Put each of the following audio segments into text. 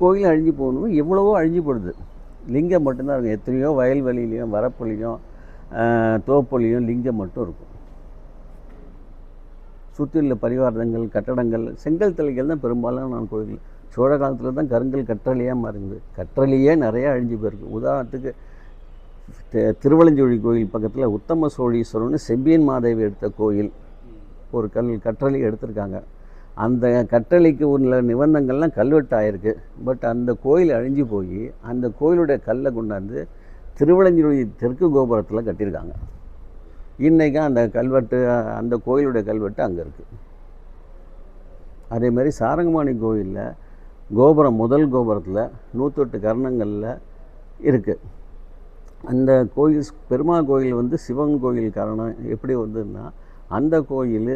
கோயில் அழிஞ்சு போகணும். எவ்வளவோ அழிஞ்சு போடுது லிங்கம் மட்டும்தான் இருக்கும். எத்தனையோ வயல்வெளியிலையும் வரப்புலையும் ஆஹ், தோப்புலையும் லிங்கம் மட்டும் இருக்கும். சுற்றியுள்ள பரிவாரங்கள் கட்டடங்கள் செங்கல் தலைகள் தான் பெரும்பாலும் நான் கோயில் சோழ காலத்தில் தான் கருங்கல் கற்றலையாக மாறுது கற்றலையே நிறையா அழிஞ்சு போயிருக்கு. உதாரணத்துக்கு திருவலஞ்சோழி கோயில் பக்கத்தில் உத்தம சோழீஸ்வரன் செம்பியன் மாதேவி எடுத்த கோயில். ஒரு கல் கற்றலையை எடுத்திருக்காங்க. அந்த கட்டளைக்கு உள்ள நிபந்தங்கள்லாம் கல்வெட்டு ஆயிருக்கு பட் அந்த கோயில் அழிஞ்சு போய் அந்த கோயிலுடைய கல்லை கொண்டாந்து திருவலஞ்சோழி தெற்கு கோபுரத்தில் கட்டியிருக்காங்க. இன்றைக்கும் அந்த கல்வெட்டு அந்த கோயிலுடைய கல்வெட்டு அங்கே இருக்குது அதே மாதிரி கோயிலில் கோபுரம் முதல் கோபுரத்தில் நூற்றெட்டு கர்ணங்களில் இருக்குது அந்த கோயில் பெருமாள் கோயில் வந்து சிவன் கோயில் காரணம். எப்படி வந்ததுன்னா அந்த கோயில்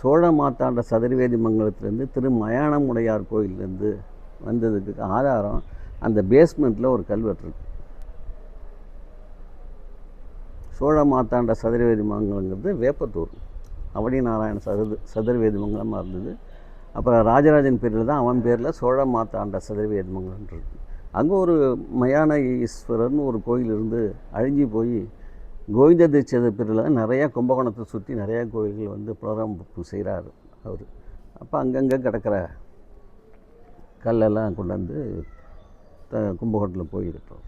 சோழ மாத்தாண்ட சதுர்வேதி மங்கலத்துலேருந்து திரு மயானம் உடையார் கோயிலேருந்து வந்ததுக்கு ஆதாரம் அந்த பேஸ்மெண்ட்டில் ஒரு கல்வெட்டு சோழ மாத்தாண்ட சதுர்வேதி மங்கலங்கிறது வேப்பத்தூர். அவடி நாராயண சதுர் சதுர்வேதி மங்கலமாக இருந்தது. அப்புறம் ராஜராஜன் பேரில் தான் அவன் பேரில் சோழ மாத்தாண்ட சதுர்வேதி மங்கலம் இருக்கு. அங்கே ஒரு மயான ஈஸ்வரர்னு ஒரு கோயில் இருந்து அழிஞ்சு போய் கோவிந்த தீட்சித பேரில் நிறையா கும்பகோணத்தை சுற்றி நிறையா கோயில்கள் வந்து புனரமைப்பு செய்கிறாரு அவர். அப்போ அங்கங்கே கிடக்கிற கல்லெல்லாம் கொண்டாந்து த கும்பகோணத்தில் போயிருக்கிறோம்